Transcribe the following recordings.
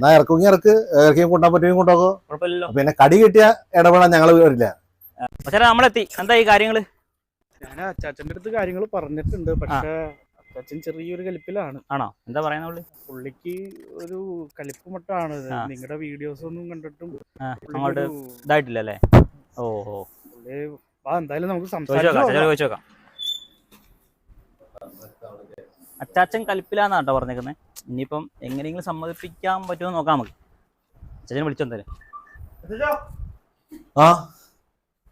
എന്നാ ഇറക്കുമെങ്കിൽ ഇറക്ക്. ഇറക്കിയും കൊണ്ടാൻ പറ്റുമെങ്കിൽ കൊണ്ടോക്കോ കുഴപ്പമില്ലല്ലോ. പിന്നെ കടി കിട്ടിയ ഇടപെടാൻ ഞങ്ങൾ വരില്ല. പക്ഷേ നമ്മളെത്തി. എന്താ ഈ കാര്യങ്ങൾ? ഞാൻ അച്ചാച്ചന്റെ അടുത്ത് കാര്യങ്ങൾ പറഞ്ഞിട്ടുണ്ട്. പക്ഷെ അച്ചാച്ചൻ ചെറിയൊരു കലിപ്പിലാണ്. ആണോ? എന്താ പറയുന്ന പുള്ളി? പുള്ളിക്ക് ഒരു കലിപ്പ് മട്ടാണ്. ആ. നിങ്ങളുടെ വീഡിയോസ് ഒന്നും കണ്ടിട്ടും ആ, പുള്ളിക്ക് അങ്ങോട്ട് ഒരു- ഇതായിട്ടില്ല അല്ലേ ഓ ഓ പുള്ളി ആ എന്തായാലും നമുക്ക് ചോദിച്ചു നോക്കാം. സംസാരിച്ചു അച്ഛനോട് ചോദിച്ചു നോക്കാം. അച്ചാച്ചൻ കലിപ്പിലാന്നാ കേട്ടോ പറഞ്ഞേക്കുന്നത് ഇനിയിപ്പം എങ്ങനെയെങ്കിലും സമ്മതിപ്പിക്കാൻ പറ്റുമോ നോക്കാം നമുക്ക്. അച്ഛനെ വിളിച്ചെന്തേലും ആ.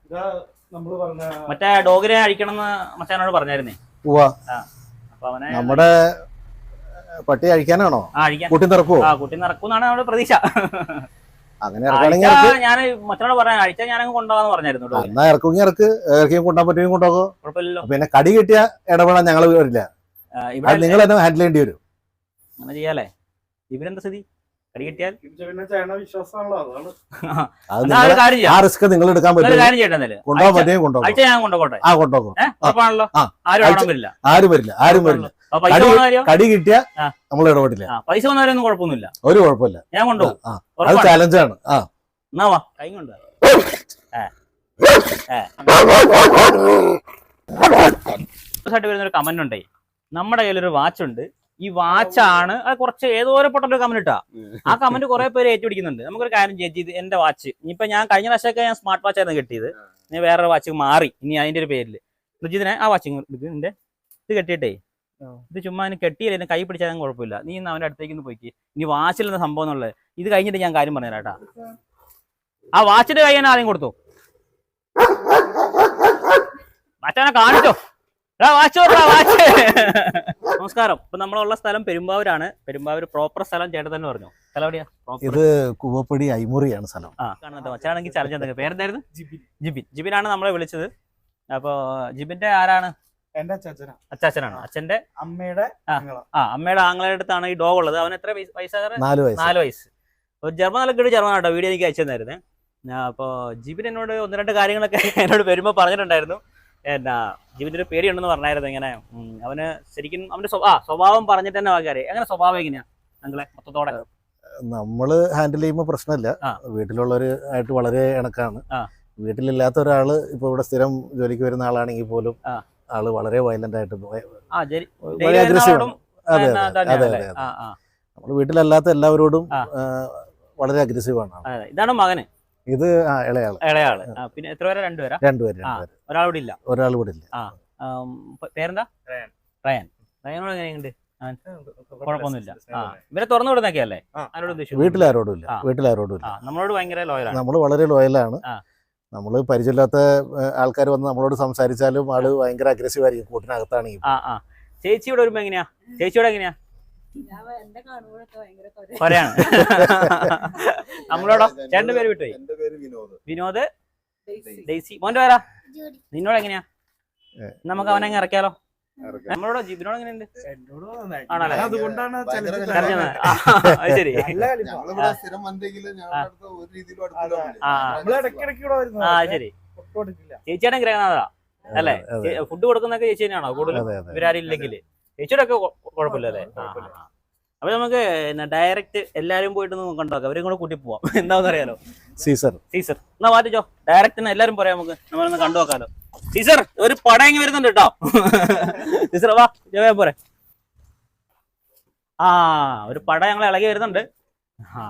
ഇതാ നമ്മൾ പറഞ്ഞ മറ്റേ ഡോഗിനെ അഴിക്കണമെന്ന് മച്ചാനോട് പറഞ്ഞായിരുന്നേ. നമ്മുടെ പട്ടി അഴിക്കാനാണോ? കൂട്ടി നിറക്കുവോ? ആ കുട്ടി നടക്കുന്നാണ് നമ്മുടെ പ്രതീക്ഷ. അങ്ങനെ ഞാൻ മച്ചനോട് പറയാൻ അഴിച്ചാ ഞാനങ്ങ് കൊണ്ടുപോകാന്ന് പറഞ്ഞായിരുന്നു. എന്നാ ഇറക്കുമെങ്കിൽ ഇറക്ക്. ഇറക്കിയും കൊണ്ടാൻ പറ്റുമെങ്കിൽ കൊണ്ടുപോകോ. പിന്നെ കടി കിട്ടിയ ഇടപെടാൻ ഞങ്ങൾ വരില്ല നിങ്ങൾ തന്നെ ഹാൻഡിൽ ചെയ്യേണ്ടി വരും. അങ്ങനെ ചെയ്യാലേ? ഇവരെന്താ സ്ഥിതി? ഒരു നിങ്ങൾ ആ റിസ്ക് നിങ്ങൾ എടുക്കാൻ ഒരു പറ്റും ഞാൻ ആ. ആരും വരില്ല ആരും വരില്ല ആരും വരില്ല. പൈസ കടി- കിട്ടിയ നമ്മൾ ഇടപെടില്ല. പൈസ വന്നാലൊന്നും കുഴപ്പമൊന്നുമില്ല. ഒരു കുഴപ്പമില്ല. ഞാൻ കൊണ്ടുപോകും. അത്. ചാലഞ്ചാണ് ആ. എന്നാ വാ. കൈ കൊണ്ട് ആയിട്ട് വരുന്നൊരു കമന്റ് ഉണ്ടേ. നമ്മുടെ കയ്യിലൊരു വാച്ച് ഉണ്ട്. ഈ വാച്ചാണ് അത് കുറച്ച് ഏതോ ഒരു പൊട്ടൊരു കമന്റ് ഇട്ടാ. ആ കമന്റ് കുറെ പേര് ഏറ്റുപിടിക്കുന്നുണ്ട്. നമുക്കൊരു കാര്യം ചേച്ചി ഇത് എന്റെ വാച്ച് ഇനിയിപ്പോ ഞാൻ കഴിഞ്ഞ പ്രാവശ്യമൊക്കെ ഞാൻ സ്മാർട്ട് വാച്ച് ആയിരുന്നു കിട്ടിയത്. ഞാൻ വേറൊരു വാച്ച് മാറി. ഇനി അതിന്റെ ഒരു പേരിൽ ഋജിതിനെ ആ വാച്ച് നിന്റെ ഇത് കെട്ടിയിട്ടേ. ഇത് ചുമ്മാ അതിന് കെട്ടിയില്ല. ഇതിന് കൈ പിടിച്ചാലും കുഴപ്പമില്ല. നീ ഇന്ന് അവന്റെ അടുത്തേക്ക് ഒന്ന് പോയിക്ക്. ഇനി വാച്ചിൽ എന്താ സംഭവം എന്നുള്ളത്. ഇത് കഴിഞ്ഞിട്ട് ഞാൻ കാര്യം പറഞ്ഞു കേട്ടാ. ആ വാച്ചിന്റെ കൈ ഞാൻ ആദ്യം കൊടുത്തു. മറ്റവനെ കാണിച്ചോ. നമസ്കാരം. ഇപ്പൊ നമ്മളുള്ള സ്ഥലം പെരുമ്പാവൂരാണ്. പെരുമ്പാവൂർ പ്രോപ്പർ സ്ഥലം ചേട്ടൻ തന്നെ പറഞ്ഞു. സ്ഥലം എവിടെയാ? Proper. ഇത് കുവപ്പടി ഐമുറിയാണ് സ്ഥലം. ആ കാണുന്നുണ്ട് മച്ചാണെങ്കിൽ ചലഞ്ച് എന്തൊക്കെ? പേരെന്തായിരുന്നു? ജിബിൻ. ജിബിൻ. ജിബിനാണ് നമ്മളെ വിളിച്ചത്. അപ്പൊ ജിബിന്റെ ആരാണ്? എന്റെ അച്ഛനാണ് അച്ചാച്ചനാണ്? അച്ഛന്റെ? അമ്മയുടെ ആ. അമ്മയുടെ ആങ്ങളുടെ അടുത്താണ് ഈ ഡോഗ് ഉള്ളത്. അവൻ എത്ര വയസ്സ് വയസ്സാകാറ്? നാല് വയസ്സ്. നാല് വയസ്സ്. ഒരു ജർമ്മൻ നിലക്കൊരു ജർമ്മൻ കേട്ടോ. വീഡിയോ എനിക്ക് അയച്ചു തന്നായിരുന്നേ. അപ്പോൾ ജിബിൻ എന്നോട് ഒന്ന് രണ്ട് കാര്യങ്ങളൊക്കെ എന്നോട് വരുമ്പോൾ പറഞ്ഞിട്ടുണ്ടായിരുന്നു. എന്നാ ജിബിന്റെ ഒരു പേടിയുണ്ടെന്ന് പറഞ്ഞായിരുന്നു ഇങ്ങനെ. അവന് ശരിക്കും അവന്റെ ആ സ്വഭാവം പറഞ്ഞിട്ട് തന്നെ ആൾക്കാരെ അങ്ങനെ സ്വഭാവം എങ്ങനെയാ ഞങ്ങളെ മൊത്തത്തോടെ? നമ്മൾ ഹാൻഡിൽ ചെയ്യുമ്പോൾ പ്രശ്നമില്ല. വീട്ടിലുള്ളവര് ആയിട്ട് വളരെ ഇണക്കാണ്. വീട്ടിലില്ലാത്ത ഒരാൾ ഇപ്പൊ ഇവിടെ സ്ഥിരം ജോലിക്ക് വരുന്ന ആളാണെങ്കിൽ പോലും ആൾ വളരെ വയലന്റ് ആയിട്ട് വളരെ അഗ്രസീവ് അതെ അതെ അതെ അതെ ആ ആ. നമ്മൾ വീട്ടിലല്ലാത്ത എല്ലാവരോടും വളരെ അഗ്രസീവ് ആണ് അതെ. ഇതാണ് മകന്. ഇത് ഇളയാൾ. ഇളയാൾ. പിന്നെ എത്ര പേരാ? രണ്ടുപേരാ? രണ്ടുപേര് ഒരാൾ കൂടി ഒരാളിവിടെ ഇല്ല ഒരാൾ ഇവിടെ ഇല്ല ആം, പേരെന്താ? റയാൻ. റയനോട് എങ്ങനെയുണ്ട്? കുഴപ്പമൊന്നുമില്ല. ഇവരെ തുറന്നു വിടുന്നൊക്കെ അല്ലേ വീട്ടിലാരോടും ഇല്ല. വീട്ടിലാരോടും ഇല്ല. നമ്മളോട് ഭയങ്കര ലോയലാണ് നമ്മൾ വളരെ ലോയലാണ് നമ്മൾ നമ്മൾ പരിചയമില്ലാത്ത ആൾക്കാർ വന്ന് നമ്മളോട് സംസാരിച്ചാലും ആൾ ഭയങ്കര അഗ്രസീവ് ആയിരിക്കും. കൂട്ടിനകത്താണെങ്കിൽ. ആ ആ. ചേച്ചിയോട് വരുമ്പോ എങ്ങനെയാ? ചേച്ചിയോട് എങ്ങനെയാ? കൊരയാണ്. നമ്മളോടോ? ചേട്ടന്റെ പേര് എന്റെ പേര് വിനോദ്. വിനോദ് ഡെയ്സി. മോന്റെ പേരാ? നിന്നോട് എങ്ങനെയാ? നമുക്ക് അവനെ അങ്ങ് ഇറക്കിയാലോ? നമ്മളോടോ? നമ്മളോട് ജിബിനോട് എങ്ങനെയുണ്ട്? ശരി. ആ. ശരി. ചേച്ചിയുടെ ഗ്രഹനാഥാ അല്ലേ? ഫുഡ് കൊടുക്കുന്നൊക്കെ ചേച്ചി തന്നെയാണോ? കൂടുതലും അതെ അതെ. ഇവരാരും ഇല്ലെങ്കിൽ ചേച്ചിയുടെ ഒക്കെ കുഴപ്പമില്ലല്ലേ. അപ്പൊ നമുക്ക് ഡയറക്റ്റ് എല്ലാരും പോയിട്ട് കണ്ടോക്കാം അവരും കൂടെ കൂട്ടി പോവാം. എന്താണെന്ന് അറിയാലോ സീസർ. സീസർ. എന്നാ വാറ്റിച്ചോ ഡയറക്റ്റ് എല്ലാരും പറയാം നമുക്ക്. നമ്മളൊന്ന് കണ്ടു നോക്കാലോ. സീസർ ഒരു പടയങ്ങി വരുന്നുണ്ട് കേട്ടോ. സീസർ വാ ജയ പോരെ. ആ ഒരു പട ഞങ്ങൾ ഇളകി വരുന്നുണ്ട്. ആ.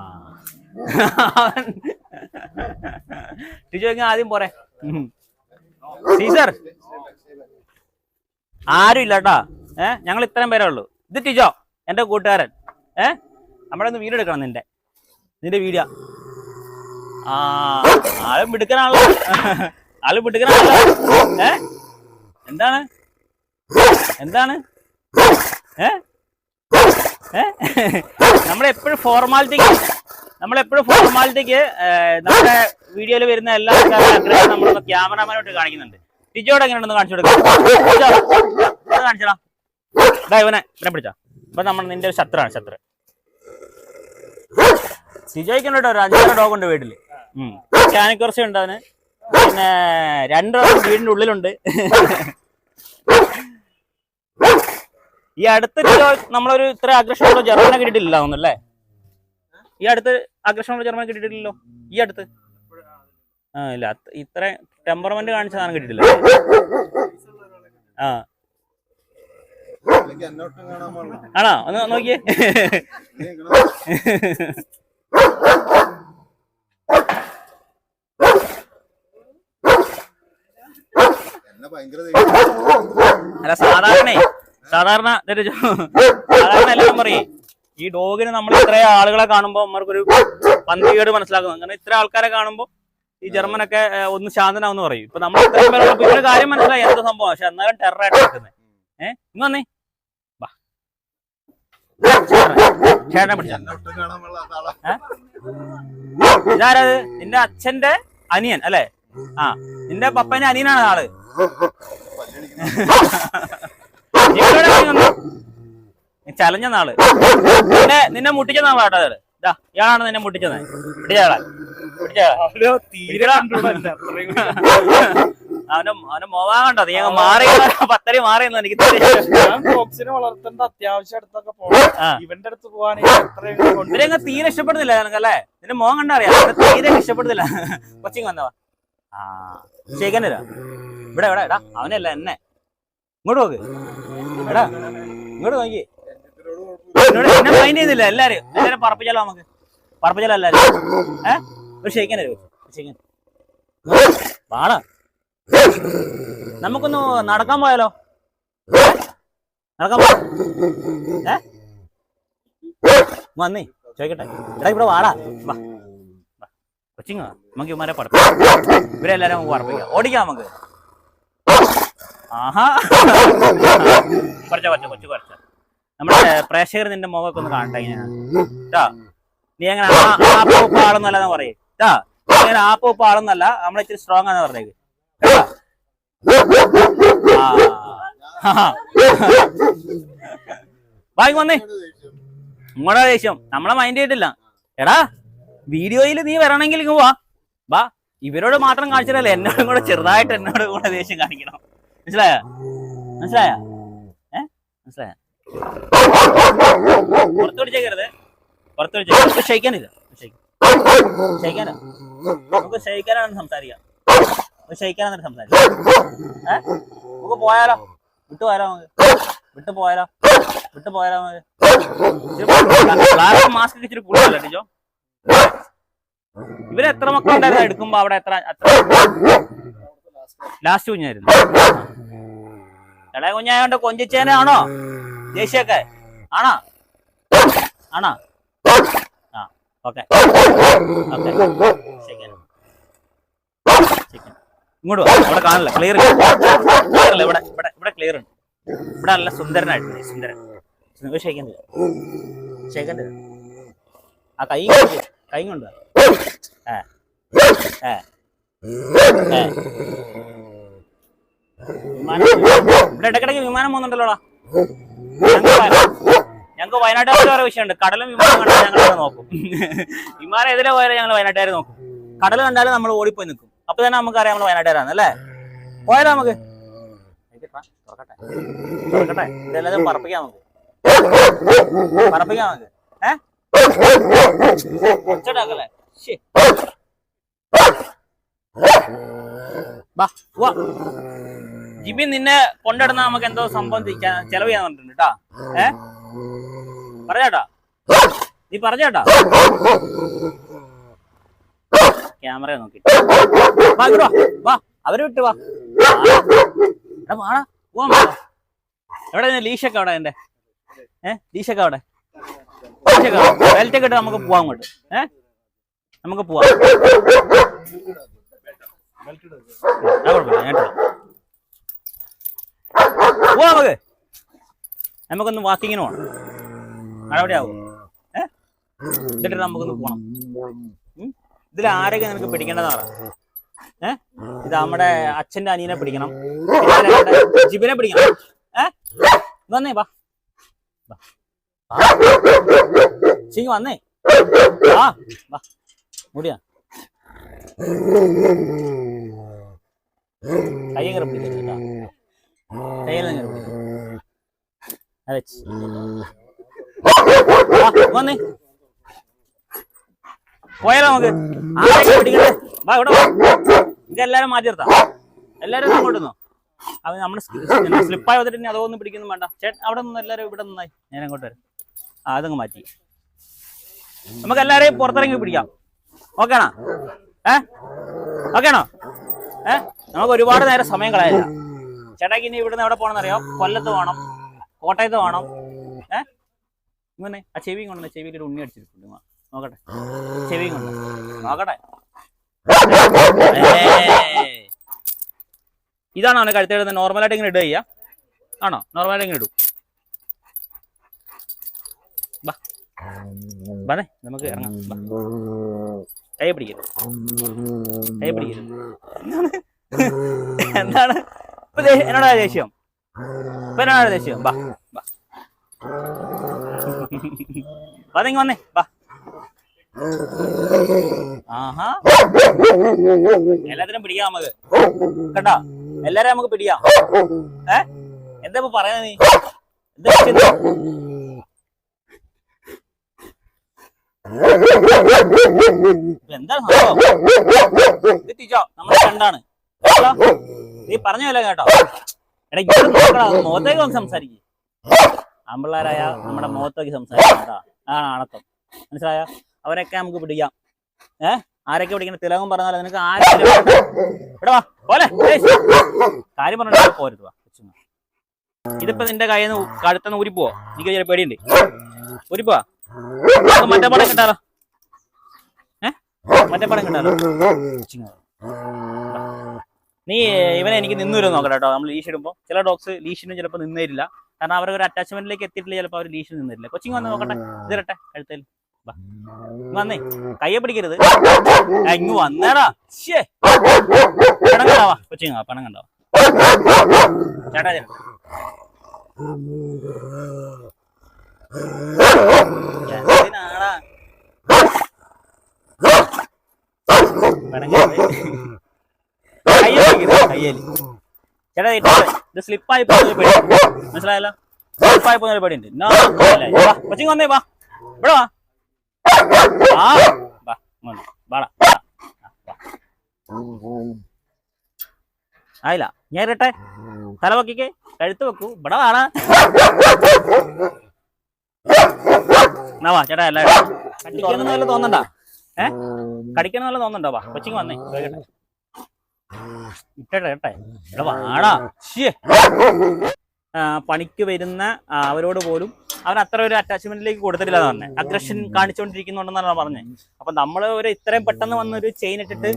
ഇങ്ങ് ആദ്യം പോരെ. സീസർ. ആരും ഇല്ല കേട്ടാ. ഏ? ഞങ്ങൾ ഇത്രയും പേരേ ഉള്ളൂ. ഇത് ടിജോ എന്റെ കൂട്ടുകാരൻ. ഏഹ് നമ്മുടെ ഒന്ന് വീഡിയോ എടുക്കണം നിന്റെ. നിന്റെ വീഡിയോ ആ ആളും മിടുക്കനാണല്ലോ. ആളും മിടുക്കനാണല്ലോ. ഏ? എന്താണ്? എന്താണ്? ഏ? നമ്മളെപ്പോഴും ഫോർമാലിറ്റിക്ക് നമ്മളെപ്പോഴും ഫോർമാലിറ്റിക്ക് നമ്മുടെ വീഡിയോയിൽ വരുന്ന എല്ലാ ആൾക്കാരും നമ്മളൊന്ന് ക്യാമറാമാനോട്ട് കാണിക്കുന്നുണ്ട്. ടിജോടെ എങ്ങനെയുണ്ടെന്ന് കാണിച്ചു കൊടുക്കാം. കാണിച്ചടാ. ഇവനെ ഇവനെ പിടിച്ചോ. ഇപ്പൊ നമ്മൾ നിന്റെ ശത്രുവാണ് ശത്രു. ടിജോയ്ക്കുണ്ട് കേട്ടോ ഒരു അഞ്ചാറ് ഡോഗ് ഉണ്ട് വീട്ടിൽ. ചാനക്കുറച്ച് ഉണ്ട് അവന്. പിന്നെ രണ്ട് ഡോഗ് വീടിന്റെ ഉള്ളിലുണ്ട്. ഈ അടുത്ത നമ്മളൊരു ഇത്ര അഗ്രഷമുള്ള ജർമ്മനെ കിട്ടിയിട്ടില്ല തോന്നുന്നല്ലേ ഈ അടുത്ത് അഗ്രഷമുള്ള ജർമ്മനെ കിട്ടിയിട്ടില്ലല്ലോ ഈ അടുത്ത്? ആ ഇല്ല. ഇത്ര ടെമ്പർമെന്റ് കാണിച്ച സാധനം കിട്ടിയിട്ടില്ല ആ അല്ലെങ്കിൽ എന്നോട്ടും കാണാൻ പാടില്ല ആണോ? ഒന്ന് നോക്കിയേ. അല്ല സാധാരണ സാധാരണ സാധാരണ എല്ലാം പറയേ ഈ ഡോഗിന് നമ്മൾ ഇത്ര ആളുകളെ കാണുമ്പോൾ നമ്മൾക്കൊരു പന്തികേട് മനസ്സിലാക്കുന്നു. അങ്ങനെ ഇത്ര ആൾക്കാരെ കാണുമ്പോൾ ഈ ജർമ്മനൊക്കെ ഒന്ന് ശാന്തനാവെന്ന് പറയും. ഇപ്പൊ നമ്മൾ ഇത്രയും പേരുള്ള ഇവരുടെ കാര്യം മനസ്സിലായി. എന്താ സംഭവം? പക്ഷെ എന്നാലും ടെററായിട്ട് നിൽക്കുന്നത് ഏഹ് ഇന്ന് വന്നേ. ചേട്ടനെ പിടിച്ചു ഇതാരത്? നിന്റെ അച്ഛന്റെ അനിയൻ അല്ലേ? ആ നിന്റെ പപ്പന്റെ അനിയനാണ് ആൾ. ചലഞ്ഞ നാൾ. നിന്നെ നിന്നെ മുട്ടിച്ച നാളാ കേട്ടോ ഇതാ ഇയാളാണ് നിന്നെ മുട്ടിച്ചത് പിടിച്ചാളാ അവർ തീരെ കണ്ടുകൂടാ എന്നെ. അത്രയും കൂടി. അവന്റെ അവന്റെ മോവാൻ കണ്ടോ? നീ അങ്ങ് മാറി പത്തരി മാറിയെന്ന് എനിക്ക് ബോക്സിനെ വളർത്തേണ്ട അത്യാവശ്യം അടുത്തൊക്കെ പോകണം ഇവന്റെ അടുത്ത് കൊണ്ട് ഇവരെ അങ്ങ് തീരെ ഇഷ്ടപ്പെടുന്നില്ല നിനക്കല്ലേ നിന്റെ മോൻ കണ്ട അറിയാം. തീരെ ഇഷ്ടപ്പെടുന്നില്ല. കൊച്ചിങ് വന്നവാ ആ ശേഖനരാ ഇവിടെ ഇവിടെ എടാ അവനല്ല എന്നെ. ഇങ്ങോട്ട് നോക്ക്. എടാ ഇങ്ങോട്ട് നോക്കി. എന്നെ മൈൻഡ് ചെയ്യുന്നില്ല. എല്ലാരും എല്ലാരും പറപ്പിച്ചാലോ നമുക്ക്? പറപ്പിച്ചാലോ എല്ലാരും? ഏഹ് ഒരു ഷെയ്ക്കാൻ തരുമോ ഷെയ്ക്കാൻ വാടാ. നമുക്കൊന്ന് നടക്കാൻ പോയാലോ നടക്കാൻ പോ ഏ വന്നേ ചോദിക്കട്ടെ എടാ ഇവിടെ വാടാ വാ കൊച്ചിങ്ങ നമുക്ക് ഇവന്മാരെ പഠിപ്പിക്കാം ഇവരെല്ലാരും നമുക്ക് പഠിപ്പിക്കാം ഓടിക്കാം നമുക്ക് ആഹാ കുറച്ച കുറച്ച കൊച്ചു കുറച്ച നമ്മുടെ പ്രേക്ഷകർ നിന്റെ മുഖമൊക്കെ ഒന്ന് കാണട്ടെ ഇങ്ങനെയാ നീ എങ്ങനെ ആപ്പ് ആളൊന്നല്ല പറയും കേട്ടാ നീ അങ്ങനെ ആപ്പ് ആളൊന്നല്ല നമ്മളെ ഇച്ചിരി സ്ട്രോങ് ആണെന്ന് പറഞ്ഞേക്ക് വാങ്ങി വന്നേ. നമ്മുടെ ദേഷ്യം. നമ്മളെ മൈൻഡ് ചെയ്തിട്ടില്ല. എടാ വീഡിയോയിൽ നീ വരണമെങ്കിൽ വാ. വാ ഇവരോട് മാത്രം കാണിച്ചിട്ടല്ലേ എന്നോടും കൂടെ ചെറുതായിട്ട് എന്നോട് കൂടെ ദേഷ്യം കാണിക്കണം. മനസ്സിലായ? മനസ്സിലായ? ഏ? മനസ്സിലായ? പുറത്ത് പിടിച്ചേക്കരുത്. പുറത്ത് പിടിച്ചേക്കരുത് ക്ഷയിക്കാനില്ല ക്ഷയിക്കാനാ. നമുക്ക് ക്ഷയിക്കാനാണ് സംസാരിക്കാം. ക്ഷയിക്കാനാണ് സംസാരിക്കാം ഏ? നമുക്ക് പോയാലോ? വിട്ടു പോയാലോ നമുക്ക്? വിട്ടു പോയാലോ? വിട്ടു പോയാലോ നമുക്ക്? മാസ്ക് ഇച്ചിരി കൂടുതലല്ലേ ടീച്ചോ? ഇവർ എത്ര മക്കളുണ്ടായിരുന്നു എടുക്കുമ്പോ അവിടെ എത്ര ലാസ്റ്റ് കുഞ്ഞായിരുന്നു. ഇളയ കുഞ്ഞായോണ്ട് കൊഞ്ചിച്ചേനെ ആണോ? ദേഷ്യൊക്കെ. ആണോ? ആണോ? ആ ഓക്കെ. ഓക്കെ. ഇങ്ങോട്ട് വാ. ഇവിടെ കാണില്ല? ക്ലിയർ അല്ല ഇവിടെ ഇവിടെ ഇവിടെ ക്ലിയർ ഉണ്ട്. ഇവിടെ നല്ല സുന്ദരനായിട്ടുണ്ട് സുന്ദരൻ. ക്ഷയിക്കണ്ട ക്ഷയിക്കണ്ട ആ കൈ കൈ കൊണ്ട്. വിമാനം ഇവിടെ ഇടക്കിടക്ക് വിമാനം പോകുന്നുണ്ടല്ലോടാ. ഞങ്ങൾക്ക് വയ- ഓരോ വിഷയമുണ്ട്. കടലും വിമാനം കണ്ടാൽ ഞങ്ങൾ നോക്കും. വിമാനം എതിരെ പോയാലും ഞങ്ങൾ വയനാട്ടുകാർ നോക്കും. കടൽ കണ്ടാലും നമ്മൾ ഓടിപ്പോയി നിൽക്കും. അപ്പൊ തന്നെ നമുക്കറിയാം നമ്മൾ വയനാട്ടുകാരാണ് അല്ലേ? പോയാലോ നമുക്ക്? ഇതെല്ലാം പറപ്പിക്കാം നമുക്ക്. പറപ്പിക്കാം. ജിബി നിന്നെ കൊണ്ടിടുന്ന നമുക്ക് എന്തോ സംഭവം ചെലവ് ചെയ്യാൻ പറഞ്ഞിട്ടുണ്ട് കേട്ടാ. ഏ? പറഞ്ഞേട്ടാ നീ പറഞ്ഞേട്ടാ ക്യാമറ നോക്കിട്ട് വാ ഇങ്ങോട്ട് വാ. വാ അവരെ വിട്ട് വാ. എടാ വാടാ പോവാൻ. എവിടെ ലീഷൊക്കെ അവിടെ എന്റെ ഏഹ് ലീഷൊക്കെ അവിടെ ലീഷൊക്കെ ബെൽറ്റൊക്കെ ഇട്ട് നമുക്ക് പോവാം അങ്ങോട്ട്. ഏഹ് നമുക്ക് പോവാം. പോവാം നമുക്ക്. നമുക്കൊന്ന് വാക്കിങ്ങിന് പോകണം നടപടിയാവും. ഏഹ് എന്നിട്ട് നമുക്കൊന്ന് പോകണം? ഇതിൽ ആരൊക്കെ നിനക്ക് പിടിക്കേണ്ടതെന്ന് പറ. ഏഹ് ഇത് നമ്മുടെ അച്ഛന്റെ അനിയനെ പിടിക്കണം. ജിബിനെ പിടിക്കണം. ഏഹ് വന്നേ വാ. വാ. വാ. ശരി വന്നേ. വാ വാ. മുടിയാ. കയ്യും കയറി പിടിക്കരുത് കേട്ടോ കയ്യിലും കയറി വന്നേ. പോയാലോ നമുക്ക്? ആരൊക്കെ പിടിക്കണ്ടേ വാ ഇവിടെ വാ. ഇത് എല്ലാരും മാറ്റി നിർത്താം. എല്ലാരും അങ്ങോട്ട് നിന്നോ. അത് നമ്മുടെ സ്ലിപ്പായി വന്നിട്ട് ഇനി അതൊന്നും പിടിക്കുന്നു വേണ്ട. ചേട്ടൻ അവിടെ നിന്ന് എല്ലാരും ഇവിടെ നിന്നായി. ഞാൻ അങ്ങോട്ട് വരാം. ആ അതങ്ങ് മാറ്റി. നമുക്ക് എല്ലാരെയും പുറത്തിറങ്ങി പിടിക്കാം. ഓക്കേണോ? ഏ? ഓക്കേണോ? ഏ? നമുക്ക് ഒരുപാട് നേരം സമയം കളയില്ല ചേട്ടാക്ക് ഇനി ഇവിടുന്ന് എവിടെ പോകണമെന്നറിയോ കൊല്ലത്ത് പോകണം കോട്ടയത്ത് പോകണം ഏ? ഇങ്ങനെ ആ ചെവിയും കൊണ്ടുവന്ന. ചെവിയിൽ ഒരു ഉണ്ണി അടിച്ചിട്ടുണ്ട്. നോക്കട്ടെ. ചെവിയും കൊണ്ട് നോക്കട്ടെ. ഇതാണോ അവനെ നോർമൽ നോർമലായിട്ട് ഇങ്ങനെ ഇടുക ചെയ്യാ. ആണോ? നോർമലായിട്ട് ഇങ്ങനെ ഇടും. ബാ. നമുക്ക് ഇറങ്ങാം. കൈ പിടിക്കരുത്. കൈ പിടിക്കരുത്. എന്താണ്? എന്നോടാ ദേഷ്യം? ഇപ്പൊ എന്നോടാ ദേഷ്യം? വാ വാ വന്നേ. ബാ. ആഹാ എല്ലാത്തിനും പിടിക്കാം നമുക്ക്. കണ്ടാ എല്ലാരും നമുക്ക് പിടിക്കാം. ഏ? എന്താ ഇപ്പൊ പറയാ നീ? എന്താ എന്താണ് സംഭവം? നമ്മുടെ ഫ്രണ്ടാണ് കേട്ടോ? നീ പറഞ്ഞല്ലോ കേട്ടോ. എടാ മുഖത്തേക്ക് വന്ന് സംസാരിക്കും. ആമ്പിള്ളേരായ നമ്മുടെ മുഖത്തേക്ക് സംസാരിക്കും കേട്ടോ. അതാണ് ആണത്തം മനസ്സിലായ? അവരൊക്കെ നമുക്ക് പിടിക്കാം. ഏ? ആരൊക്കെ പിടിക്കണം? തിലകം പറഞ്ഞാലും നിനക്ക് ആരൊക്കെ ഇവിടെ കാര്യം പറഞ്ഞിട്ട് പോരുത്. ഇതിപ്പോ നിന്റെ കയ്യിൽ നിന്ന് കഴുത്തുനിന്ന് ഊരിപ്പോവോ? എനിക്ക് ചില പേടിയുണ്ട്. നമുക്ക് മറ്റേ പടം കിട്ടാലോ ഏ? മറ്റേ പടം കിട്ടാലോ നീ ഇവനെ എനിക്ക് നിന്ന് വരും നോക്കട്ടെ കേട്ടോ. നമ്മൾ ലീഷ് ഇടുമ്പോൾ ചില ഡോഗ്സ് ലീഷിനും ചിലപ്പോൾ നിന്നേരില്ല. കാരണം അവരൊരു അറ്റാച്ച്മെന്റിലേക്ക് എത്തിയിട്ടില്ല ചിലപ്പോൾ അവർ ലീഷിന് നിന്നില്ല. കൊച്ചിങ് വന്ന് നോക്കട്ടെ. ഇതിരട്ടെ കഴുത്തേൽ. വന്നേ. കയ്യെ പിടിക്കരുത്. ഇങ്ങ് വന്നേടാ. ശ്ശേ. പണം കണ്ടാവാ കൊച്ചിങ് പണം കണ്ടാവാ ചേട്ടാ ചേട്ടാ. എന്തിനാടാ. കയ്യെ പിടിക്കരുത്, കയ്യേൽ. ചേട്ടാ ഇത് സ്ലിപ്പായി പോകുന്ന പേടി മനസ്സിലായല്ലോ? സ്ലിപ്പായി പോകുന്ന ഒരു പേടിയുണ്ട് ഉണ്ട്. കൊച്ചിങ് വന്നേ വാ. ഇവിടെ വാ. ആയില്ല ഞാൻ ഇരട്ടെ. തല പൊക്കിക്കേ കഴുത്ത് വെക്കൂ ഇവിടെ വാടാ. എന്നാവാ ചേട്ടാ എല്ലാ കടിക്കണം വല്ല തോന്നണ്ട? ഏ? കടിക്കണം വല്ല തോന്നണ്ടോ? വാ കൊച്ചിങ് വന്നേ. ഇട്ടട്ടെ കേട്ടെ ഇവിടെ വാടാ. പണിക്ക് വരുന്ന അവരോട് പോലും അവൻ അത്ര ഒരു അറ്റാച്ച്മെന്റിലേക്ക് കൊടുത്തിട്ടില്ല തന്നെ അഗ്രഷൻ കാണിച്ചുകൊണ്ടിരിക്കുന്നുണ്ടെന്നാണ് പറഞ്ഞത് അപ്പൊ നമ്മൾ ഒരു ഇത്രയും പെട്ടെന്ന് വന്നൊരു ഒരു ചെയിൻ ഇട്ടിട്ട്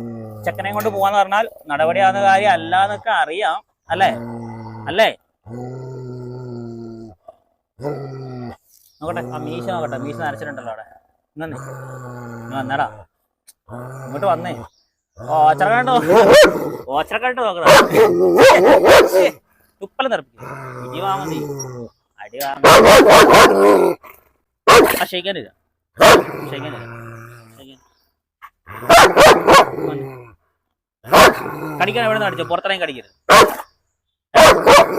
ചെക്കനെ കൊണ്ട് പോവാന്ന് പറഞ്ഞാൽ നടപടിയാകുന്ന കാര്യം അല്ല എന്നൊക്കെ അറിയാം. അല്ലേ? അല്ലേ? നോക്കട്ടെ ആ മീശ നോക്കട്ടെ. മീശ നരച്ചിട്ടുണ്ടല്ലോ അവിടെ. നന്ദി വന്നടാ. ഇങ്ങോട്ട് വന്നേ. ഓച്ചറക്കണ്ടോ? ഓച്ചറക്കണ്ടോ നോക്കടാ? തുപ്പല നിറപ്പിക്കും ഇനി വാങ്ങും അടി വാങ്ങ ആ ഷെയ്ക്കാനില്ല ഷെയ്ക്കാനില്ല കടിക്കാൻ എവിടെ നിന്ന് അടിച്ചോ പുറത്തിറങ്ങി കടിക്കരുത്.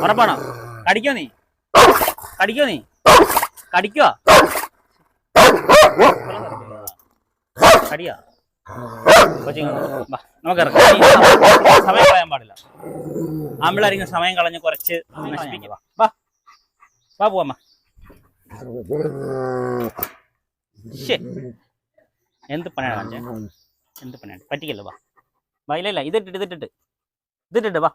ഉറപ്പാണോ? കടിക്കോ നീ? കടിക്കോ നീ? കടിക്കോ? കടിയാ? കൊച്ചിങ് വാ, നമുക്ക് ഇറങ്ങാം ഇനി സമയം- കളയാൻ പാടില്ല. ആമ്പിളായിരിക്കും സമയം കളഞ്ഞ് കുറച്ച് നശിപ്പിക്കുക വാ. വാ പോവാമ്മ. എന്ത് പണിയാണ് കാണിച്ചേ? എന്ത് പണിയാണ്? പറ്റിക്കല്ലോ വാ. വാ ഇല്ല ഇല്ല ഇതിട്ടിട്ട് ഇതിട്ടിട്ട്. ഇതിട്ടിട്ട് വാ.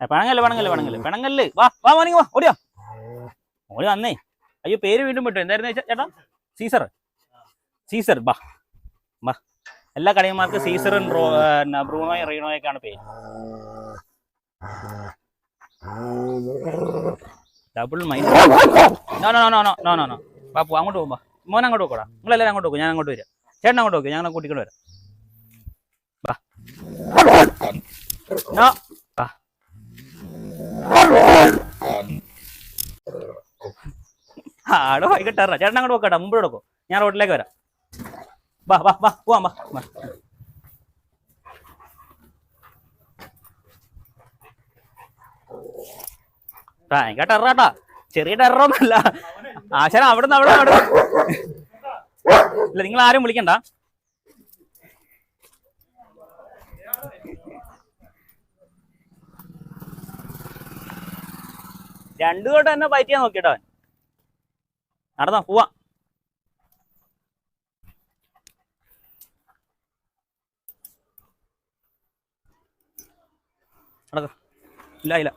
ഏ, പിണങ്ങല്ല് പിണങ്ങല്ല് പിണങ്ങല്ല് പിണങ്ങല്ല് വാ വാ മോനിങ് വാ. ഓടിയാ? ഓടി വന്നേ. അയ്യോ പേര് വീണ്ടും വിട്ടു. എന്തായിരുന്നു ചേട്ടാ? സീസർ. സീസർ ബാ ബാ എല്ലാ കടയന്മാർക്ക് സീസറും ബ്രൂണോയും റീണോയൊക്കെയാണ് പേര്. Double mine no no no no no no no Bapu അങ്ങോട്ട് പോകുമ്പോ. മോൻ അങ്ങോട്ട് പോക്കോടാ നിങ്ങളെല്ലാവരും അങ്ങോട്ട് പോകും ഞാൻ അങ്ങോട്ട് വരാം. ചേട്ടൻ അങ്ങോട്ട് പോകും ഞങ്ങൾ കൂട്ടിക്കൊണ്ട് വരാം. നോ ആടോ വൈകിട്ട്. ചേട്ടൻ അങ്ങോട്ട് പോക്കട്ടെ മുമ്പോട്ട് കൊടുക്കും ഞാൻ റോഡിലേക്ക് വരാം. വാ വാ വാ പോവാം വാ ഭയങ്കര ടെററാട്ടാ ചെറിയ ടെററൊന്നല്ല ആശാന അവിടെ നിന്ന് അവിടെ അവിടെ ഇല്ല നിങ്ങൾ ആരും വിളിക്കണ്ട. രണ്ടു കോട്ടം തന്നെ ബൈറ്റ് ചെയ്യാൻ നോക്കിട്ടോ നടന്നോ പോവാ. ഇല്ല ഇല്ല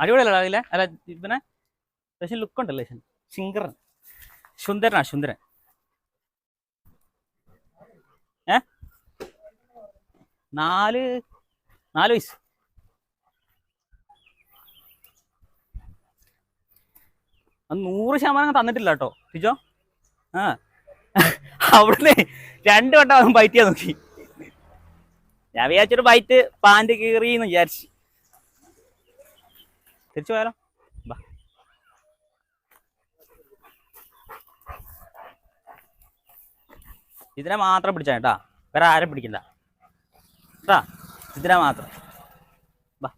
അടിപൊളിയല്ല അതിലെ. അല്ല ഇവനെ പക്ഷെ ലുക്ക് ഉണ്ടല്ലേ ശിങ്കരൻ. സുന്ദരനാ സുന്ദരൻ ഏ? നാല് നാല് വയസ്സ്. നൂറ് ശതമാനം തന്നിട്ടില്ല കേട്ടോ. ടീച്ചോ ആ. അവിടുന്ന് രണ്ട് വട്ടം അവൻ ബൈറ്റ് ചെയ്യാൻ നോക്കി. ഞാൻ വിചാരിച്ചൊരു ബൈറ്റ് പാന്റ് കീറിന്ന് വിചാരിച്ചു. തിരിച്ചു പോയാലോ? ഇതിനെ മാത്രം പിടിച്ചാ കേട്ടാ. വേറെ ആരും പിടിക്കില്ല. കേട്ടാ ഇതിനെ മാത്രം. ബാ.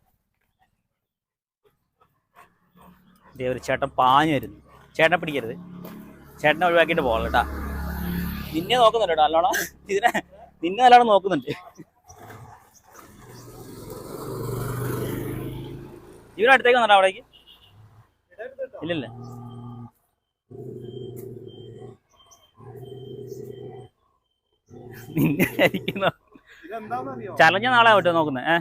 ദേ ഒരു ചേട്ടൻ പാഞ്ഞു വരുന്നു. ചേട്ടനെ പിടിക്കരുത്. ചേട്ടനെ ഒഴിവാക്കിയിട്ട് പോകണം കേട്ടാ. നിന്നെ നോക്കുന്നുണ്ട് കേട്ടോ നല്ലോണം. ഇതിനെ നിന്നെ നല്ലോണം നോക്കുന്നുണ്ട്. ഇവരുടെ അടുത്തേക്ക് വന്നിട്ടോ അവിടേക്ക് ഇല്ലല്ല. നിന്നെ ആയിരിക്കുന്നു. ചലഞ്ഞ നാളെ ആവട്ടെ നോക്കുന്നത് ഏ?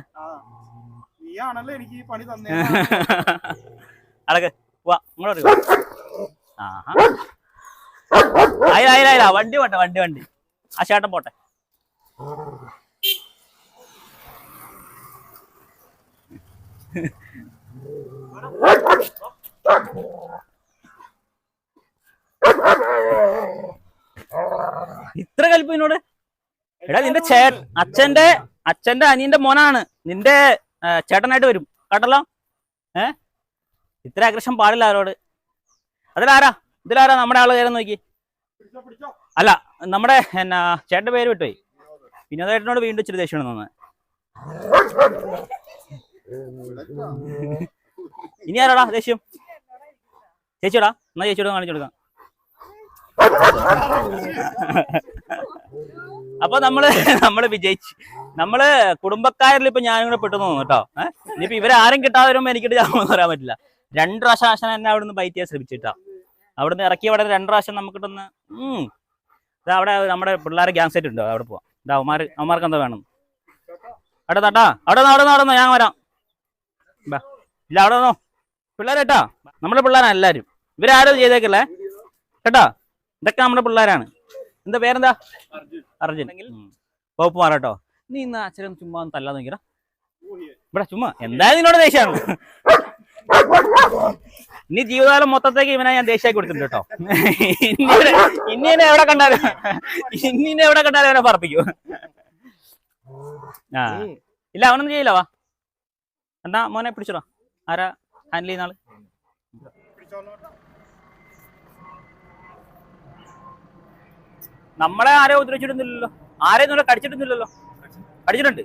നീയാണല്ലോ എനിക്ക് പണി തന്നെ. അടക്ക് വാ ഇങ്ങോട്ട്. ആഹാ. അയില അയില അയില വണ്ടി പോട്ടെ വണ്ടി വണ്ടി. ആ ചേട്ടൻ പോട്ടെ. ഇത്ര കൽപ്പിനോട് എടാ നിന്റെ ചേ അച്ഛന്റെ അച്ഛന്റെ അനിയന്റെ മോനാണ്. നിന്റെ ചേട്ടനായിട്ട് വരും. കേട്ടല്ലോ? ഏ? ഇത്ര ആകർഷം പാടില്ല ആരോട്. അതിലാരാ? ഇതിലാരാ നമ്മുടെ ആൾ കയറി നോക്കി? അല്ല നമ്മുടെ എന്നാ ചേട്ടന്റെ പേര് വിട്ടുപോയി. വിനോദേട്ടനോട് വീണ്ടും ഇച്ചിരി ദേഷ്യമാണ് ഇനി ആരാടാ? ദേഷ്യം. ചേച്ചിയോടാ? എന്നാ ചേച്ചിയോട് കാണിച്ചു കൊടുക്കാം. അപ്പൊ നമ്മൾ നമ്മൾ വിജയിച്ചു നമ്മൾ കുടുംബക്കാരിൽ ഇപ്പൊ ഞാനും കൂടെ പെട്ടെന്ന് തോന്നുന്നു കേട്ടോ. ഇനിയിപ്പോ ഇവരെ ആരും കിട്ടാതെ വരുമ്പോ എനിക്കിട്ട് ഞാൻ പറയാൻ പറ്റില്ല. രണ്ട് പ്രാവശ്യം ആശാൻ എന്നെ അവിടുന്ന് ബൈറ്റ് ചെയ്യാൻ ശ്രമിച്ചിട്ടാ അവിടുന്ന് ഇറക്കിയ അവിടെ രണ്ട് പ്രാവശ്യം നമുക്കിട്ടൊന്ന് ഉം. അവിടെ നമ്മുടെ പിള്ളേരെ ഗ്യാങ് സെറ്റ് ഉണ്ടോ. അവിടെ പോവാം. അവന്മാർ അവന്മാർക്ക് എന്താ വേണം? അവിടെ തട്ടാ അവിടെ അവിടെ നിന്ന് ഞാൻ വരാം. ഇല്ല അവിടെ നിന്നോ? പിള്ളേരേട്ടാ നമ്മുടെ പിള്ളേരാണ് എല്ലാവരും ഇവരാരും ചെയ്തേക്കല്ലേ? കേട്ടാ? ഇതൊക്കെ നമ്മുടെ പിള്ളേരാണ്. എന്താ പേരെന്താ? അർജുൻ. വകുപ്പ് മാറാട്ടോ നീ ഇന്ന് അച്ഛനും ചുമ്മാ ഒന്ന് നോക്കിയാ ഇവിടെ ചുമ്മാ. എന്തായാലും നിന്നോട് ദേഷ്യമാണ് ഇനി ജീവിതകാലം മൊത്തത്തേക്ക് ഇവനെ ഞാൻ ദേഷ്യമായി കൊടുത്തിട്ടുണ്ട് കേട്ടോ. ഇനി ഇവനെ- ഇനി എന്നെ എവിടെ കണ്ടാലും ഇനി എന്നെ എവിടെ കണ്ടാലും അവനെ പറപ്പിക്കൂ. ആ. ഇല്ല അവനൊന്നും ചെയ്യില്ല വാ. എന്നാ മോനെ പിടിച്ചോടാ. ആരാ ഹാൻഡിൽ ചെയ്യുന്ന ആൾ? നമ്മളെ ആരെയും ഉപദ്രവിച്ചിട്ടൊന്നുമില്ലല്ലോ. ആരെയും നമ്മളെ കടിച്ചിട്ടൊന്നുമില്ലല്ലോ. കടിച്ചിട്ടുണ്ട്.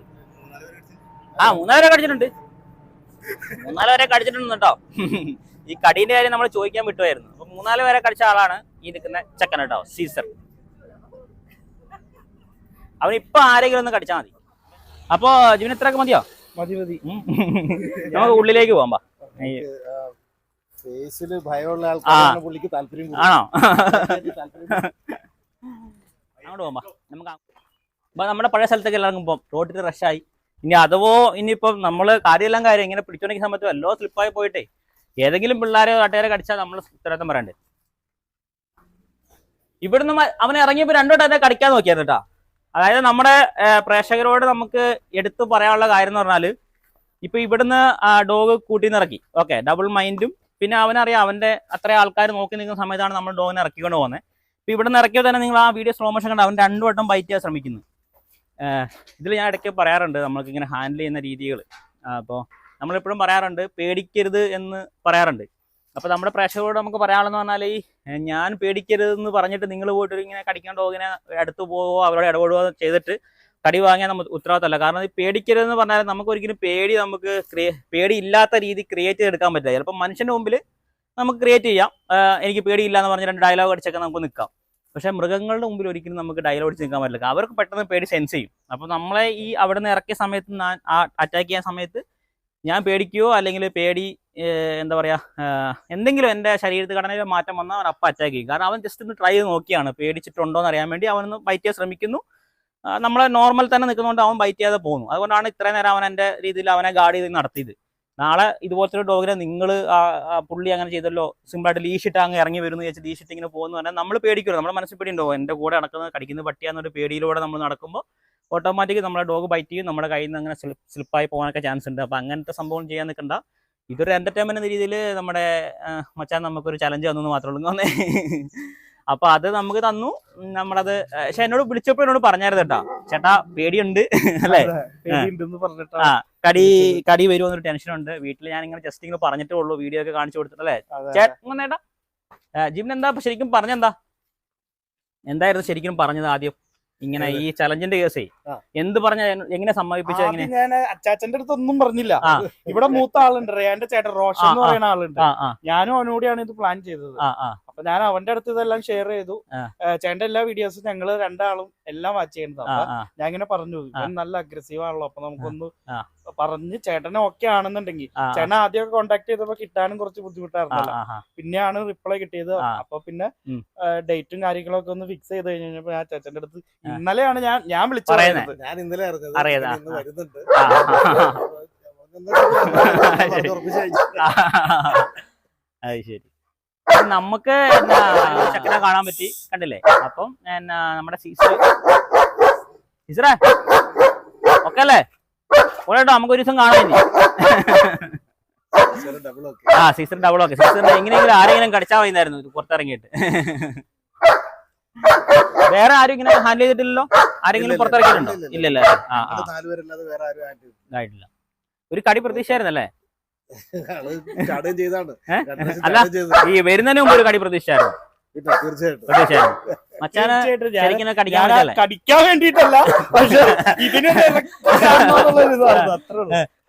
ആ മൂന്നാൽ വരെ കടിച്ചിട്ടുണ്ട്. മൂന്നാൽ വരെ കടിച്ചിട്ടുണ്ട് ഈ കടീന്റെ കാര്യം നമ്മൾ ചോദിക്കാൻ വിട്ടുമായിരുന്നു അപ്പൊ മൂന്നാൽ വരെ കടിച്ച ആളാണ് ഈ നിൽക്കുന്ന ചെക്കൻ കേട്ടോ സീസർ. അവൻ ഇപ്പൊ ആരെങ്കിലും ഒന്ന് കടിച്ചാൽ മതി. അപ്പോ ജീവൻ എത്രയൊക്കെ മതിയോ? മതി മതി. നമുക്ക് ഉള്ളിലേക്ക് പോകാം. ഫേസിൽ ഭയമുള്ള ആൾക്കാരാണ് പുള്ളിക്ക് താല്പര്യം. ആണോ? അങ്ങോട്ട് പോകാം. നമുക്ക് നമ്മുടെ പഴയ സ്ഥലത്തേക്ക് എല്ലാവർക്കും പോകാം റോഡിൽ റഷായി ഇനി അഥവോ ഇനിയിപ്പം നമ്മൾ കാര്യമെല്ലാം കാര്യം ഇങ്ങനെ പിടിച്ചോണ്ടിരിക്കുന്ന സമയത്ത് വല്ലോ സ്ലിപ്പായി പോയിട്ടേ. ഏതെങ്കിലും പിള്ളേരെ നാട്ടുകാരെ കടിച്ചാൽ നമ്മൾ ഉത്തരവാദിത്തം പറയണ്ടേ? ഇവിടുന്ന് അവനെ ഇറങ്ങിയപ്പോൾ ഇറങ്ങിയപ്പോ രണ്ടോട്ട് എന്നെ കടിക്കാൻ നോക്കിയാ കേട്ടാ അതായത് നമ്മുടെ പ്രേക്ഷകരോട് നമുക്ക് എടുത്തു പറയാനുള്ള കാര്യം എന്ന് പറഞ്ഞാൽ ഇപ്പൊ ഇവിടുന്ന് ഡോഗ് കൂട്ടി നിറക്കി ഓക്കെ ഡബിൾ മൈൻഡും പിന്നെ അവനറിയാം അവന്റെ അത്ര ആൾക്കാർ നോക്കി നിൽക്കുന്ന സമയത്താണ് നമ്മൾ ഡോഗിനെ ഇറക്കിക്കൊണ്ട് പോകുന്നത് ഇപ്പൊ ഇവിടുന്ന് ഇറക്കിയത് തന്നെ നിങ്ങൾ ആ വീഡിയോ സ്ലോ മോഷൻ കണ്ട അവൻ രണ്ടു വട്ടം ബൈറ്റ് ചെയ്യാൻ ശ്രമിക്കുന്നു. ഇതിൽ ഞാൻ ഇടയ്ക്ക് പറയാറുണ്ട് നമ്മൾക്ക് ഇങ്ങനെ ഹാൻഡിൽ ചെയ്യുന്ന രീതികൾ അപ്പോൾ നമ്മളെപ്പോഴും പറയാറുണ്ട് പേടിക്കരുത് എന്ന് പറയാറുണ്ട്. അപ്പോൾ നമ്മുടെ പ്രേക്ഷകരോട് നമുക്ക് പറയാനുള്ളതെന്ന് പറഞ്ഞാൽ ഈ ഞാൻ പേടിക്കരുത് എന്ന് പറഞ്ഞിട്ട് നിങ്ങൾ പോയിട്ട് ഇങ്ങനെ കടിക്കാൻ ഇങ്ങനെ അടുത്ത് പോവോ അവരോട് ഇടപെടുകയോ ചെയ്തിട്ട് കടി വാങ്ങിയാൽ നമ്മൾ ഉത്തരവാദിത്തമല്ല. കാരണം ഈ പേടിക്കരുത് എന്ന് പറഞ്ഞാൽ നമുക്ക് ഒരിക്കലും പേടി നമുക്ക് പേടി ഇല്ലാത്ത രീതി ക്രിയേറ്റ് ചെയ്തെടുക്കാൻ പറ്റില്ല. ചിലപ്പോൾ മനുഷ്യന്റെ മുമ്പിൽ നമുക്ക് ക്രിയേറ്റ് ചെയ്യാം. എനിക്ക് പേടിയില്ല എന്ന് പറഞ്ഞ് രണ്ട് ഡയലോഗ് അടിച്ചൊക്കെ നമുക്ക് നിൽക്കാം പക്ഷെ മൃഗങ്ങളുടെ മുമ്പിൽ ഒരിക്കലും നമുക്ക് ഡയലോഗ് അടിച്ച് നിൽക്കാൻ പറ്റില്ല. അവർക്ക് പെട്ടെന്ന് പേടി സെൻസ് ചെയ്യും. അപ്പോൾ നമ്മളെ ഈ അവിടെ നിന്ന് ഇറക്കിയ സമയത്ത് ആ അറ്റാക്ക് ചെയ്യാൻ സമയത്ത് ഞാൻ പേടിക്കുകയോ അല്ലെങ്കിൽ പേടി എന്താ പറയുക എന്തെങ്കിലും എന്റെ ശരീരത്തിൽ ഘടനയിലെ മാറ്റം വന്നാൽ അവൻ അപ്പം അറ്റാക്ക് ചെയ്യും. കാരണം അവൻ ജസ്റ്റ് ഒന്ന് ട്രൈ ചെയ്ത് നോക്കിയാണ്. പേടിച്ചിട്ടുണ്ടോ എന്ന് അറിയാൻ വേണ്ടി അവനൊന്ന് ബൈറ്റ് ചെയ്യാൻ ശ്രമിക്കുന്നു. നമ്മളെ നോർമൽ തന്നെ നിൽക്കുന്നതുകൊണ്ട് അവൻ ബൈറ്റ് ചെയ്യാതെ പോകുന്നു അതുകൊണ്ടാണ് ഇത്രയും നേരം അവൻ എന്റെ രീതിയിൽ അവനെ ഗാർഡ് ചെയ്ത് നടത്തിയത്. നാളെ ഇതുപോലത്തെ ഒരു ഡോഗിനെ നിങ്ങൾ പുള്ളി അങ്ങനെ ചെയ്തല്ലോ സിമ്പിളായിട്ട് ലീഷിട്ട് അങ്ങ് ഇറങ്ങി വരുന്നു ചോദിച്ചാൽ ലീഷിട്ട് ഇങ്ങനെ പോകുന്നു പറഞ്ഞാൽ നമ്മൾ പേടിക്കുമല്ലോ നമ്മുടെ മനസ്സിൽ പേടിയുണ്ടോ? എന്റെ കൂടെ നടക്കുന്നത് കടിക്കുന്ന പട്ടിയാന്നൊരു പേടിയിലൂടെ നമ്മൾ നടക്കുമ്പോൾ ഓട്ടോമാറ്റിക് നമ്മുടെ ഡോഗ് ബൈറ്റ് ചെയ്യും നമ്മുടെ കയ്യിൽ നിന്ന് അങ്ങനെ സ്ലിപ്പ് സ്ലിപ്പായി പോകാനൊക്കെ ചാൻസ് ഉണ്ട്. അപ്പോൾ അങ്ങനത്തെ സംഭവം ചെയ്യാൻ നിൽക്കണ്ട ഇതൊരു എന്റർടൈൻമെന്റ് എന്ന രീതിയിൽ നമ്മുടെ മച്ചാൻ നമുക്കൊരു ചലഞ്ച് തന്നു മാത്രമേ ഉള്ളൂ. എന്ന് അപ്പം അത് നമുക്ക് തന്നു. നമ്മളത് പക്ഷെ എന്നോട് വിളിച്ചപ്പോൾ എന്നോട് പറഞ്ഞായിരുന്നു കേട്ടാ. ചേട്ടാ പേടിയുണ്ട്. അല്ലേ? ആ കടി കടി വരുമെന്നൊരു ടെൻഷൻ ഉണ്ട്. വീട്ടിൽ ഞാൻ ഇങ്ങനെ ജസ്റ്റ് ഇങ്ങനെ പറഞ്ഞിട്ടേ ഉള്ളൂ. വീഡിയോ ഒക്കെ കാണിച്ചു കൊടുത്തിട്ടല്ലേ ചേട്ടാ ജിമിൻ എന്താ? ശരിക്കും പറഞ്ഞെന്താ? എന്തായിരുന്നു ശരിക്കും പറഞ്ഞത് ആദ്യം? ഇങ്ങനെ ഈ ചലഞ്ചിന്റെ കേസേ. എന്ത് പറഞ്ഞ എങ്ങനെ സമ്മതിപ്പിച്ചു എങ്ങനെ? ഞാൻ അച്ചാച്ചന്റെ അടുത്ത് ഒന്നും പറഞ്ഞില്ല. ഇവിടെ മൂത്ത ആളുണ്ട്. എന്റെ ചേട്ടൻ റോഷൻ എന്ന്. പറയുന്ന ആളുണ്ട്. ഞാനും അവനോടെയാണ് ഇത് പ്ലാൻ ചെയ്തത്. അപ്പൊ ഞാൻ അവന്റെ അടുത്ത് ഇതെല്ലാം ഷെയർ ചെയ്തു. ചേട്ടന്റെ എല്ലാ വീഡിയോസും ഞങ്ങൾ രണ്ടാളും എല്ലാം വാച്ച് ചെയ്യുന്നതാണ് അപ്പൊ ഞാൻ ഇങ്ങനെ പറഞ്ഞു ഇവൻ നല്ല അഗ്രസീവ് ആണല്ലോ അപ്പൊ നമുക്കൊന്ന്. പറഞ്ഞ് ചേട്ടനെ ഓക്കെ ആണെന്നുണ്ടെങ്കിൽ ചേട്ടൻ ആദ്യമൊക്കെ കോണ്ടാക്ട് ചെയ്തപ്പോ കിട്ടാനും കുറച്ച് ബുദ്ധിമുട്ടായിരുന്നു ബുദ്ധിമുട്ടായിരുന്നല്ലോ. പിന്നെയാണ് റിപ്ലൈ കിട്ടിയത്. അപ്പൊ പിന്നെ ഡേറ്റും കാര്യങ്ങളൊക്കെ ഒന്ന് ഫിക്സ് ചെയ്ത് കഴിഞ്ഞപ്പോ ഞാൻ ചേച്ചന്റെ അടുത്ത്. ഇന്നലെയാണ് ഞാൻ ഞാൻ വിളിച്ചു ഞാൻ ഇന്നലെ. വരുന്നുണ്ട്. അത് ശരി. നമുക്ക് എന്നാ ചക്കനെ കാണാൻ പറ്റി കണ്ടില്ലേ? അപ്പം എന്നാ നമ്മുടെ സീസർ സീസറേ ഓക്കെ അല്ലേ? പോലെട്ടോ നമുക്ക് ഒരു ദിവസം കാണാൻ ഇനി. ആ സീസർ ഡബിൾ ഓക്കെ സീസൺ എങ്ങനെയെങ്കിലും ആരെങ്കിലും കടിച്ചാൽ വൈന്നായിരുന്നു പുറത്തിറങ്ങിയിട്ട്. വേറെ ആരും ഇങ്ങനെ ഹാൻഡിൽ ചെയ്തിട്ടില്ലല്ലോ? ആരെങ്കിലും പുറത്തിറങ്ങിയിട്ടുണ്ടോ ഇല്ല, ഇല്ല. ഇല്ലല്ലേ ആ ആ. വേറെ ആരും ആയിട്ടില്ല. ഒരു കടി പ്രതീക്ഷയായിരുന്നല്ലേ? ചെയ്താണ്. അല്ല. ഈ വരുന്നതിന് മുമ്പ് ഒരു കടി പ്രതീക്ഷിച്ചായിരുന്നു? കടിക്കാൻ വേണ്ടിട്ടല്ല പക്ഷെ ഇതിന്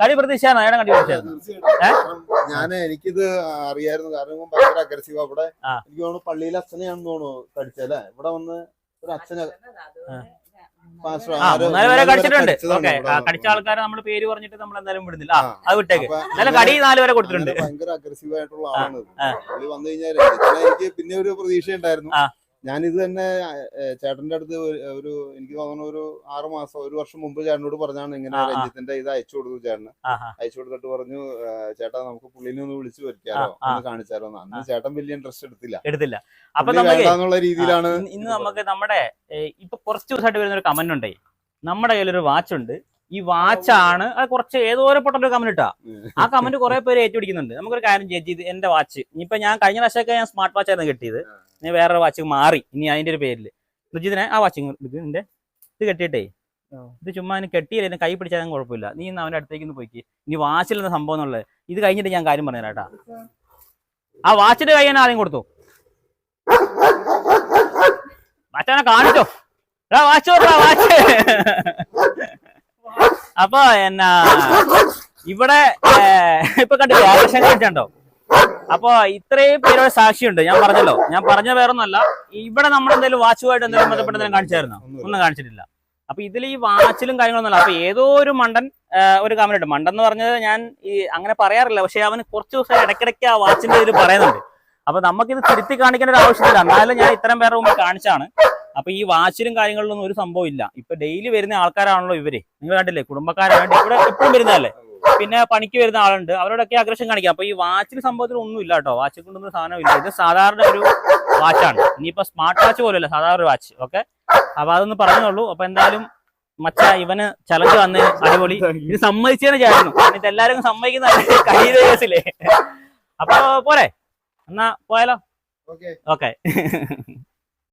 കടി പ്രതീക്ഷയായിരുന്നു അയാളെ കടി ഞാൻ എനിക്കിത് അറിയായിരുന്നു. കാരണം ഭയങ്കര അഗ്രസീവ് അവിടെ എനിക്ക് തോന്നുന്നു പള്ളിയിലെ അച്ഛനെയാണെന്ന് തോന്നുന്നു കടിച്ചല്ലേ ഇവിടെ വന്ന് ഒരു അച്ഛനെ മൂന്നാൽ പേരെ കടിച്ചിട്ടുണ്ട്. ഓക്കെ കടിച്ച ആൾക്കാരെ നമ്മൾ പേര് പറഞ്ഞിട്ട് നമ്മൾ എന്തായാലും വിടുന്നില്ല. അത് വിട്ടേക്ക്. നല്ല എന്നാലും കടി നാല് വരെ കൊടുത്തിട്ടുണ്ട്. ഭയങ്കര അഗ്രസീവ് ആയിട്ടുള്ള ആളാണ് വന്നു കഴിഞ്ഞാൽ എനിക്ക് പിന്നെ ഒരു പ്രതീക്ഷ ഉണ്ടായിരുന്നു. ഞാനിത് തന്നെ ചേട്ടന്റെ അടുത്ത് ഒരു- എനിക്ക് തോന്നുന്നു ഒരു ആറു മാസം ഒരു വർഷം മുമ്പ് ചേട്ടനോട് പറഞ്ഞാണ് ഇങ്ങനെ. രഞ്ജിത്തിന്റെ ഇത് അയച്ചു കൊടുത്തു ചേട്ടന്. അയച്ചു കൊടുത്തിട്ട് പറഞ്ഞു ചേട്ടാ നമുക്ക് പുള്ളിനെ ഒന്ന് വിളിച്ചു വരുത്തിയാലോ. ഒന്ന് കാണിച്ചാലോ. അന്ന് ചേട്ടൻ വലിയ ഇൻട്രസ്റ്റ് എടുത്തില്ല. എടുത്തില്ല. അപ്പൊ വേണ്ടാന്നുള്ള രീതിയിലാണ് ഇന്ന് നമുക്ക് നമ്മുടെ ഇപ്പൊ കുറച്ച് ദിവസമായിട്ട് വരുന്ന ഒരു കമന്റ് ഉണ്ടേ. നമ്മുടെ കയ്യിലൊരു വാച്ച് ഉണ്ട്. ഈ വാച്ചാണ് അത് കുറച്ച് ഏതോ ഒരു കമന്റ് ഇട്ടാ. ആ കമന്റ് കുറെ പേര് ഏറ്റുപിടിക്കുന്നുണ്ട്. നമുക്കൊരു കാര്യം ചേച്ചി ഇത് എന്റെ വാച്ച് ഇപ്പൊ ഞാൻ കഴിഞ്ഞ പ്രാവശ്യമൊക്കെ ഞാൻ സ്മാർട്ട് വാച്ച് ആയിരുന്നു കിട്ടിയത്. ഞാൻ വേറെ വാച്ച് മാറി. ഇനി അതിന്റെ ഒരു പേരിൽ രുചിതിനെ ആ വാച്ചിങ് ഇത് നിന്റെ ഇത് കെട്ടിയിട്ടേ. ഇത് ചുമ്മാ അതിന് കെട്ടിയില്ല. കൈ പിടിച്ചാലും കുഴപ്പമില്ല. നീ ഇന്ന് അവന്റെ അടുത്തേക്ക് ഒന്ന് പോയിക്ക്. ഇനി വാച്ചിൽ എന്താ സംഭവം എന്നുള്ളത്? ഇത് കഴിഞ്ഞിട്ട് ഞാൻ കാര്യം പറഞ്ഞു കേട്ടാ. ആ വാച്ചിന്റെ കൈ ആദ്യം കൊടുത്തു. മച്ചാനെ കാണിച്ചോ. എടാ വാച്ച് അപ്പൊ എന്നാ ഇവിടെ ഇപ്പൊ കണ്ടില്ലേ ആകർഷണം കാണിച്ചുണ്ടോ അപ്പൊ ഇത്രയും പേരുടെ സാക്ഷിയുണ്ട്. ഞാൻ പറഞ്ഞല്ലോ. ഞാൻ പറഞ്ഞ വേറൊന്നല്ല ഇവിടെ നമ്മൾ എന്തെങ്കിലും വാച്ചുമായിട്ട് എന്തെങ്കിലും ബന്ധപ്പെട്ട് എന്തെങ്കിലും കാണിച്ചായിരുന്നോ ഒന്നും കാണിച്ചിട്ടില്ല. അപ്പൊ ഇതിൽ ഈ വാച്ചിലും കാര്യങ്ങളൊന്നുമല്ല അപ്പൊ ഏതോ ഒരു മണ്ടൻ ഒരു കമന്റ് മണ്ടൻ എന്ന് പറഞ്ഞത് ഞാൻ ഈ അങ്ങനെ പറയാറില്ല. പക്ഷെ അവന് കുറച്ച് ദിവസം ഇടയ്ക്കിടയ്ക്ക് ആ വാച്ചിന്റെ ഇതിൽ പറയുന്നുണ്ട്. അപ്പൊ നമുക്കിത് തിരുത്തി കാണിക്കേണ്ട ഒരു ആവശ്യമില്ല. എന്നാലും ഞാൻ ഇത്രയും പേരുടെ മുമ്പിൽ കാണിച്ചാണ്. അപ്പൊ ഈ വാച്ചിലും കാര്യങ്ങളിലൊന്നും ഒരു സംഭവം ഇല്ല. ഇപ്പൊ ഡെയിലി വരുന്ന ആൾക്കാരാണല്ലോ ഇവർ. നിങ്ങൾ കണ്ടില്ലേ? കുടുംബക്കാരാണ്. ഇവിടെ എപ്പോഴും വരുന്നതല്ലേ? പിന്നെ പണിക്ക് വരുന്ന ആളുണ്ട്. അവരോടൊക്കെ അഗ്രഷൻ കാണിക്കാം. അപ്പൊ ഈ വാച്ചിന് സംഭവത്തിൽ ഒന്നും ഇല്ല കേട്ടോ വാച്ചിൽ കൊണ്ടൊന്നും സാധനം ഇല്ല ഇത് സാധാരണ ഒരു വാച്ചാണ് ഇനിയിപ്പോ സ്മാർട്ട് വാച്ച് പോലെയല്ല. സാധാരണ ഒരു വാച്ച് ഓക്കെ അപ്പൊ അതൊന്ന് പറഞ്ഞോളൂ അപ്പൊ എന്തായാലും മച്ച ഇവന് ചലഞ്ച് വന്ന്. അടിപൊളി. ഇത് സമ്മതിച്ചതിനെ ചേർന്നു ഇത് എല്ലാരും സമ്മതിക്കുന്ന കയ്യിലെ കേസില്ലേ അപ്പൊ പോരെ. എന്നാ പോയാലോ? ഓക്കെ